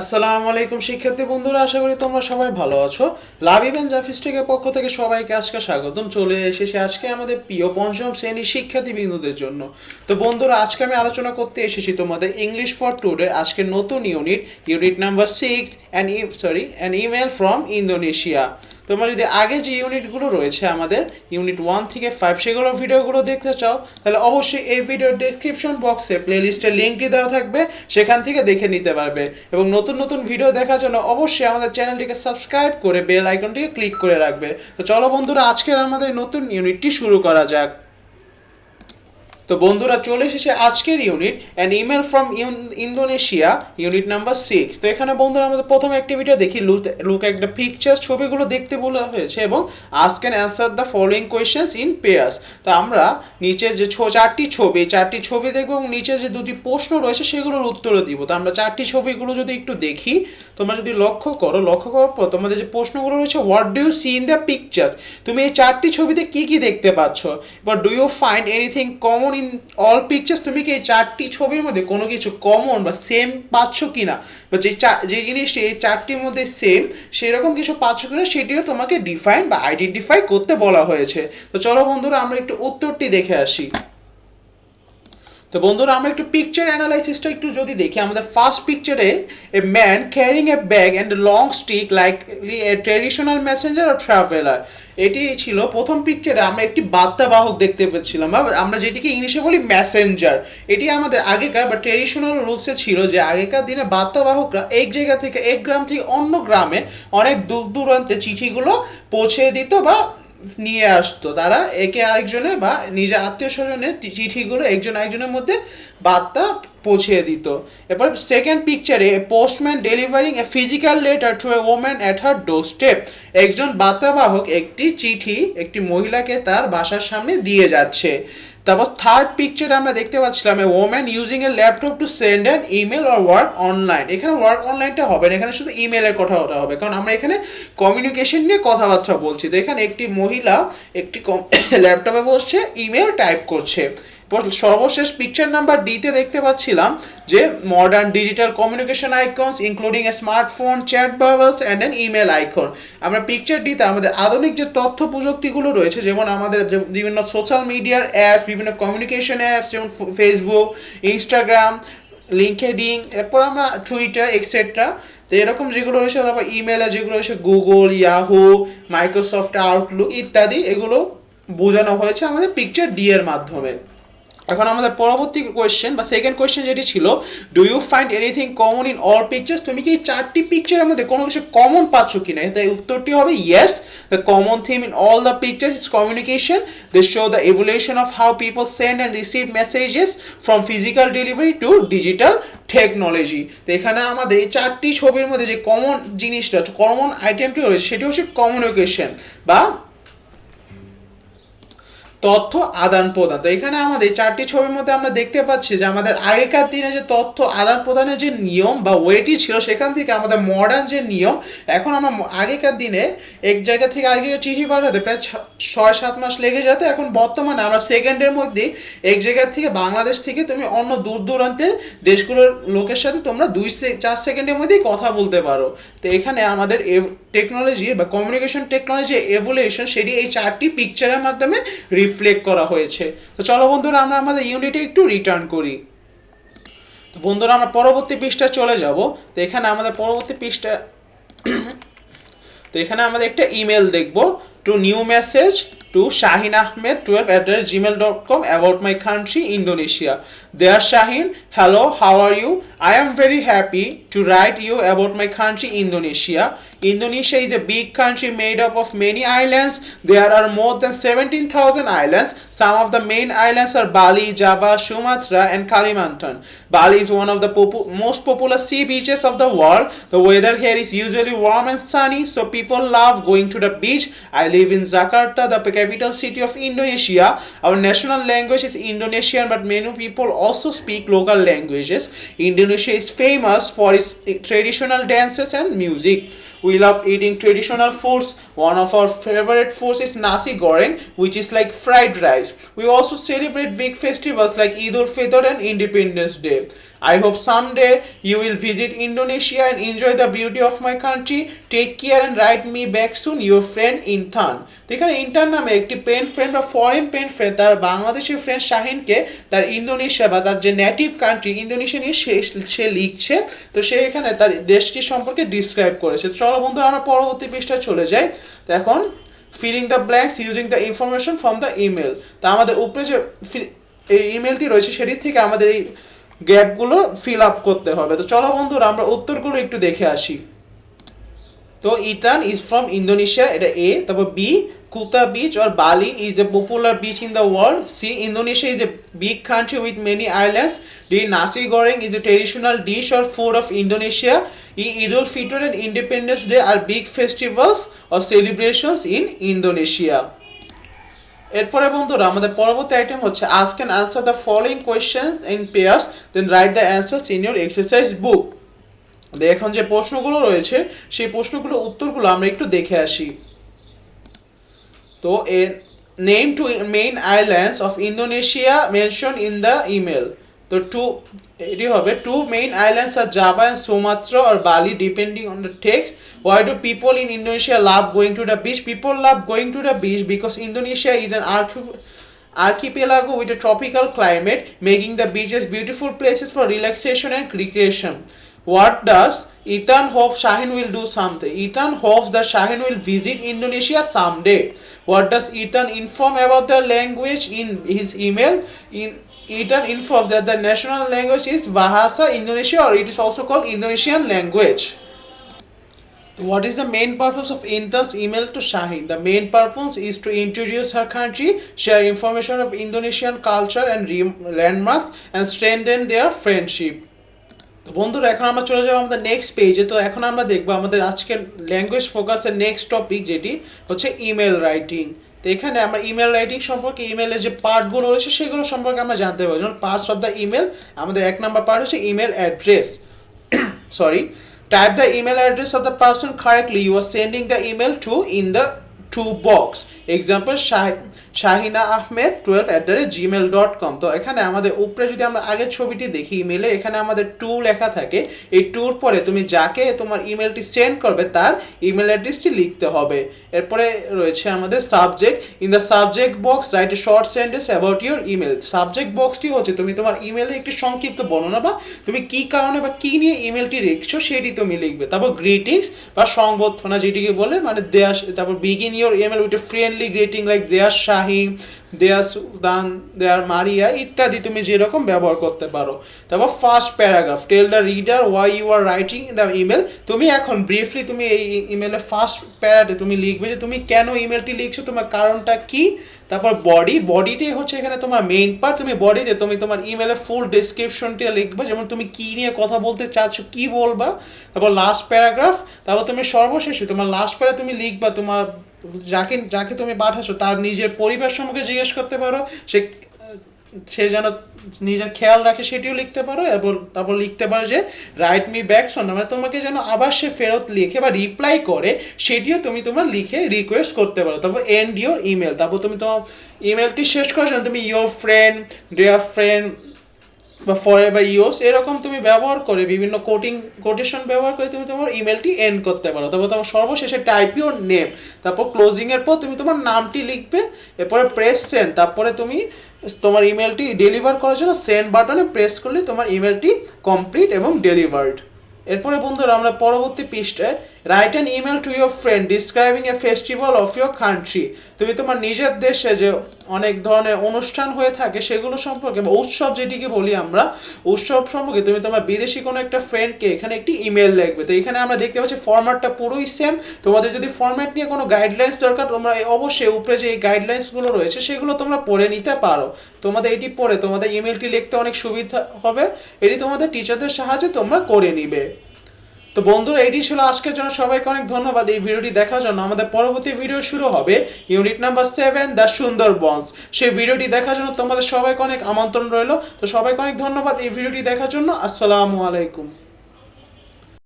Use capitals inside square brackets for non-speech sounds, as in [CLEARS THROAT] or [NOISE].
আসসালামু আলাইকুম শিক্ষার্থী বন্ধুরা, আশা করি তোমরা সবাই ভালো আছো। লাভ ইভেন জাফিস্টিকের পক্ষ থেকে সবাইকে আজকে স্বাগতম। চলে এসেছি আজকে আমাদের প্রিয় পঞ্চম শ্রেণির শিক্ষার্থী বিন্দুদের জন্য। তো বন্ধুরা, আজকে আমি আলোচনা করতে এসেছি তোমাদের ইংলিশ ফর টুডে আজকে নতুন unit unit number six and sorry an email from Indonesia তোমরা যদি আগে যে ইউনিটগুলো রয়েছে আমাদের ইউনিট ওয়ান থেকে ফাইভ সেগুলো ভিডিওগুলো দেখতে চাও, তাহলে অবশ্যই এই ভিডিওর ডেসক্রিপশন বক্সে প্লেলিস্টের লিঙ্কটি দেওয়া থাকবে, সেখান থেকে দেখে নিতে পারবে। এবং নতুন নতুন ভিডিও দেখার জন্য অবশ্যই আমাদের চ্যানেলটিকে সাবস্ক্রাইব করে বেল আইকনটিকে ক্লিক করে রাখবে। তো চলো বন্ধুরা, আজকের আমাদের নতুন ইউনিটটি শুরু করা যাক। তো বন্ধুরা চলে এসেছে আজকের unit an email from Indonesia unit number six তো এখানে বন্ধুরা আমাদের প্রথম অ্যাক্টিভিটি দেখি লুক লুক একটা পিকচার ছবিগুলো দেখতে বলা হয়েছে এবং আজ can answer the following questions in pairs তো আমরা নিচে যে চারটি ছবি চারটি ছবি দেখব এবং নিচে যে দুটি প্রশ্ন রয়েছে সেগুলোর উত্তরও দিব। তো আমরা চারটি ছবিগুলো যদি একটু দেখি, তোমরা যদি লক্ষ্য করো, লক্ষ্য করার পর তোমাদের যে প্রশ্নগুলো রয়েছে what do you see in the pictures তুমি এই চারটি ছবিতে কি কি দেখতে পাচ্ছ? এবার do you find anything common in all pictures তুমি কি এই চারটি ছবির মধ্যে কোনো কিছু কমন বা সেম পাচ্ছ কি না বা যে যে জিনিসটি এই চারটির মধ্যে সেম সেরকম কিছু পাচ্ছ কি না সেটিও তোমাকে ডিফাইন বা আইডেন্টিফাই করতে বলা হয়েছে। তো চলো বন্ধুরা, আমরা একটু উত্তরটি দেখে আসি। তো বন্ধুরা, আমরা একটু পিকচার অ্যানালাইসিসটা একটু যদি দেখি, আমাদের first পিকচারে a man carrying a bag and long stick like a traditional messenger or traveller এটি ছিল প্রথম পিকচারে আমরা একটি বার্তাবাহক দেখতে পেয়েছিলাম, বা আমরা যেটিকে ইংলিশে বলি মেসেঞ্জার এটি আমাদের আগেকার বা ট্রেডিশনাল রুলসে ছিল যে আগেকার দিনে বার্তাবাহকরা এক জায়গা থেকে এক গ্রাম থেকে অন্য গ্রামে অনেক দূর দূরান্তে চিঠিগুলো পৌঁছে দিত বা নিয়ে আসতো। তারা একে আরেকজনে বা নিজের আত্মীয় স্বজনের চিঠিগুলো একজন আরেকজনের মধ্যে বার্তা পৌঁছে দিত। এরপর second পিকচারে postman delivering a physical letter to a woman at her door step একজন বার্তাবাহক একটি চিঠি একটি মহিলাকে তার বাসার সামনে দিয়ে যাচ্ছে। তারপর থার্ড পিকচারে আমরা দেখতে পাচ্ছিলাম a woman using a laptop to send an email or work online এখানে ওয়ার্ক অনলাইনটা হবে না, এখানে শুধু ইমেলের কথা ওটা হবে। কারণ আমরা এখানে কমিউনিকেশন নিয়ে কথাবার্তা বলছি। তো এখানে একটি মহিলা একটি ল্যাপটপে [COUGHS] বসছে ইমেল টাইপ করছে। সর্বশেষ পিকচার নাম্বার ডিতে দেখতে পাচ্ছিলাম যে modern digital communication icons including a smartphone chat bubbles and an email icon আমরা পিকচার ডিতে আমাদের আধুনিক যে তথ্য প্রযুক্তিগুলো রয়েছে, যেমন আমাদের বিভিন্ন সোশ্যাল মিডিয়ার অ্যাপস বিভিন্ন কমিউনিকেশন অ্যাপস যেমন ফেসবুক ইনস্টাগ্রাম লিঙ্কেডিং এরপর আমরা টুইটার এক্সেট্রা তো এরকম যেগুলো রয়েছে, তারপর ইমেলে যেগুলো রয়েছে গুগল ইয়াহু মাইক্রোসফট আউটলুক ইত্যাদি, এগুলো বোঝানো হয়েছে আমাদের পিকচার ডি এর মাধ্যমে। এখন আমাদের পরবর্তী কোয়েশ্চেন বা সেকেন্ড কোয়েশ্চেন যেটি ছিল do you find anything common in all pictures তুমি কি চারটি পিকচারের মধ্যে কোনো কিছু কমন পাচ্ছ কিনা? তাই উত্তরটি হবে yes the common theme in all the pictures is communication they show the evolution of how people send and receive messages from physical delivery to digital technology তো এখানে আমাদের এই চারটি ছবির মধ্যে যে কমন জিনিসটা কমন আইটেমটি রয়েছে, সেটি হচ্ছে কমিউনিকেশন বা তথ্য আদান প্রদান। তো এখানে আমাদের চারটি ছবির মধ্যে আমরা দেখতে পাচ্ছি যে আমাদের আগেকার দিনে যে তথ্য আদান প্রদানের যে নিয়ম বা ওয়েটি ছিল, সেখান থেকে আমাদের মডার্ন যে নিয়ম, এখন আমরা আগেকার দিনে এক জায়গা থেকে আরেক জায়গায় চিঠি পাঠাতে প্রায় ছয় সাত মাস লেগে যেত। এখন বর্তমানে আমরা সেকেন্ডের মধ্যেই এক জায়গা থেকে বাংলাদেশ থেকে তুমি অন্য দূর দূরান্তের দেশগুলোর লোকের সাথে তোমরা দুই চার সেকেন্ডের মধ্যেই কথা বলতে পারো। তো এখানে আমাদের টেকনোলজি বা কমিউনিকেশন টেকনোলজি এভোলিউশন সেটি এই চারটি পিকচারের মাধ্যমে রিফ্লেক্ট করা হয়েছে। তো চলো বন্ধুরা, আমরা আমাদের ইউনিটে একটু রিটার্ন করি। তো বন্ধুরা, আমরা পরবর্তী পৃষ্ঠায় চলে যাব। তো এখানে আমাদের পরবর্তী পৃষ্ঠা [CLEARS THROAT] তো এখানে আমাদের একটা ইমেল দেখব। To new message to Shahin Ahmed 12 at gmail.com about my country Indonesia. There Shahin, hello, how are you? I am very happy to write you about my country Indonesia. Indonesia is a big country made up of many islands. There are more than 17,000 islands. Some of the main islands are Bali, Java, Sumatra and Kalimantan. Bali is one of the popu most popular sea beaches of the world. The weather here is usually warm and sunny so people love going to the beach. I live in Jakarta, the capital city of Indonesia. Our national language is Indonesian, but many people also speak local languages. Indonesia is famous for its traditional dances and music. We love eating traditional foods. One of our favorite foods is nasi goreng, which is like fried rice. We also celebrate big festivals like Eid ul Fitr and Independence Day. I hope someday you will visit Indonesia and enjoy the beauty of my country. Take care and write me back soon, your friend Intan. এখানে Intan নামে একটি pen friend বা foreign pen friend তার বাংলাদেশের friend শাহিনকে তার Indonesia বা তার যে নেটিভ কান্ট্রি ইন্দোনেশিয়া নিয়ে সে লিখছে তো সে এখানে তার দেশটি সম্পর্কে ডিসক্রাইব করেছে চলো বন্ধুরা আমরা পরবর্তী পৃষ্ঠায় চলে যাই। তো এখন filling the blanks using the information from the email তা আমাদের উপরে যে এই ইমেলটি রয়েছে সেটির থেকে আমাদের এই গ্যাপগুলো ফিল আপ করতে হবে। তো চলো বন্ধুরা, আমরা উত্তরগুলো একটু দেখে আসি। তো ইটান ইজ ফ্রম ইন্দোনেশিয়া এটা এ তারপর b Kuta beach or Bali is a popular beach in the world c Indonesia is a big country with many islands d nasi goreng is a traditional dish or food of Indonesia e Eid ul Fitr and independence day are big festivals or celebrations in Indonesia এরপরে বন্ধুরা, আমাদের পরবর্তী item হচ্ছে ask and answer the following questions in pairs then write the answers in your exercise book এখন যে প্রশ্নগুলো রয়েছে, সেই প্রশ্নগুলো উত্তরগুলো আমরা একটু দেখে আসি। তো এর name two main islands of Indonesia mention in the email তো টু এটি হবে two main islands R Java and Sumatra R Bali depending on the text Why do people in Indonesia love going to the beach? People love going to the beach because Indonesia is an archi- archipelago with a tropical climate, making the beaches beautiful places for relaxation and recreation. What does Ethan hope Shahin will do something? Ethan hopes that Shahin will visit Indonesia someday. What does Ethan inform about the language in his email? In informs that the national language is Bahasa Indonesia or it is also called Indonesian language. What is the main purpose of Inta's email to Shahin? The main purpose is to introduce her country, share information of Indonesian culture and landmarks, and strengthen their friendship. তো বন্ধুরা, এখন আমরা চলে যাব আমাদের next পেজে তো এখন আমরা দেখব আমাদের আজকের ল্যাঙ্গুয়েজ ফোকাসের নেক্সট টপিক যেটি হচ্ছে ইমেল রাইটিং তো এখানে আমরা ইমেল রাইটিং সম্পর্কে ইমেলের যে পার্টগুলো রয়েছে, সেগুলো সম্পর্কে আমরা জানতে পারব। যেমন পার্টস অফ দ্য ইমেল আমাদের এক নাম্বার পার্ট হচ্ছে email address sorry type the email address of the person correctly you are sending the email to in the to box example Shahina Ahmed twelve at the rate Gmail dot com তো এখানে আমাদের উপরে যদি আমরা আগের ছবিটি দেখি ইমেলে এখানে আমাদের টু লেখা থাকে। এই টুর পরে তুমি যাকে তোমার ইমেলটি সেন্ড করবে, তার ইমেল অ্যাড্রেসটি লিখতে হবে। এরপরে রয়েছে আমাদের subject in the subject box write a short sentence about your email subject বক্সটি হচ্ছে তুমি তোমার ইমেলে একটি সংক্ষিপ্ত বর্ণনা বা তুমি কি কারণে বা কি নিয়ে ইমেলটি লিখছো সেটি তুমি লিখবে। তারপর গ্রিটিংস বা সংবর্ধনা, যেটিকে বলে মানে দেয়ার তারপর begin your email with a friendly greeting like dear Shahin dear Sultan dear Maria ইত্যাদি তুমি যেরকম ব্যবহার করতে পারো। তারপর first paragraph tell the reader why you are writing the email তুমি এখন ব্রিফলি তুমি এই ইমেলের ফার্স্ট প্যারাতে তুমি লিখবে যে, তুমি কেন ইমেলটি লিখছো? তোমার কারণটা কি? তারপর বডি বডিটাই হচ্ছে এখানে তোমার মেইন পার্ট তুমি বডিতে তুমি তোমার ইমেলের ফুল ডেসক্রিপশনটা লিখবে, যেমন তুমি কি নিয়ে কথা বলতে চাচ্ছ, কি বলবা। তারপর লাস্ট প্যারাগ্রাফ তারপর তুমি সর্বশেষে তোমার লাস্ট প্যারা তুমি লিখবা তোমার যাকে যাকে তুমি পাঠাচ্ছ, তার নিজের পরিবার সম্পর্কে জিজ্ঞেস করতে পারো, সে সে যেন নিজের খেয়াল রাখে সেটিও লিখতে পারো, এবং তারপর লিখতে পারো যে রাইট মি ব্যাক সন মানে তোমাকে যেন আবার সে ফেরত লিখে বা রিপ্লাই করে, সেটিও তুমি তোমার লিখে রিকোয়েস্ট করতে পারো। তারপর এন্ড ইউর ইমেল তারপর তুমি তোমার ইমেলটি শেষ করার জন্য তুমি ইয়োর ফ্রেন্ড ডিয়ার ফ্রেন্ড বা ফর এভার ইউস এরকম তুমি ব্যবহার করে, বিভিন্ন কোটিং কোটেশন ব্যবহার করে তুমি তোমার ইমেলটি এন্ড করতে পারো। তারপর তোমার সর্বশেষে টাইপ ইউর নেম তারপর ক্লোজিংয়ের পর তুমি তোমার নামটি লিখবে, এরপরে প্রেস সেন্ড তারপরে তুমি তোমার ইমেলটি ডেলিভার করার জন্য সেন্ড বাটনে প্রেস করলে তোমার ইমেলটি কমপ্লিট এবং ডেলিভার্ড এরপরে বন্ধুরা, আমরা পরবর্তী পৃষ্ঠায় write an email to your friend describing a festival of your country তুমি তোমার নিজের দেশে যে অনেক ধরনের অনুষ্ঠান হয়ে থাকে, সেগুলো সম্পর্কে বা উৎসব যেটিকে বলি আমরা, উৎসব সম্পর্কে তুমি তোমার বিদেশি কোনো একটা ফ্রেন্ডকে এখানে একটি ইমেল লিখবে। তো এখানে আমরা দেখতে পাচ্ছি ফরম্যাটটা পুরোই সেম তোমাদের যদি ফরম্যাট নিয়ে কোনো গাইডলাইন্স দরকার, তোমরা অবশ্যই উপরে যে এই গাইডলাইন্সগুলো রয়েছে, সেগুলো তোমরা পড়ে নিতে পারো। তোমাদের এটি পড়ে তোমাদের ইমেলটি লিখতে অনেক সুবিধা হবে। এটি তোমাদের টিচারদের সাহায্যে তোমরা করে নিবে। তো বন্ধুরা এটি ছিল আজকের জন্য। সবাইকে অনেক ধন্যবাদ এই ভিডিওটি দেখার জন্য। আমাদের পরবর্তী ভিডিও শুরু হবে unit number seven, the Sundarbans সেই ভিডিওটি দেখার জন্য তোমাদের সবাইকে অনেক আমন্ত্রণ রইল। তো সবাইকে অনেক ধন্যবাদ এই ভিডিওটি দেখার জন্য। আসসালামু আলাইকুম।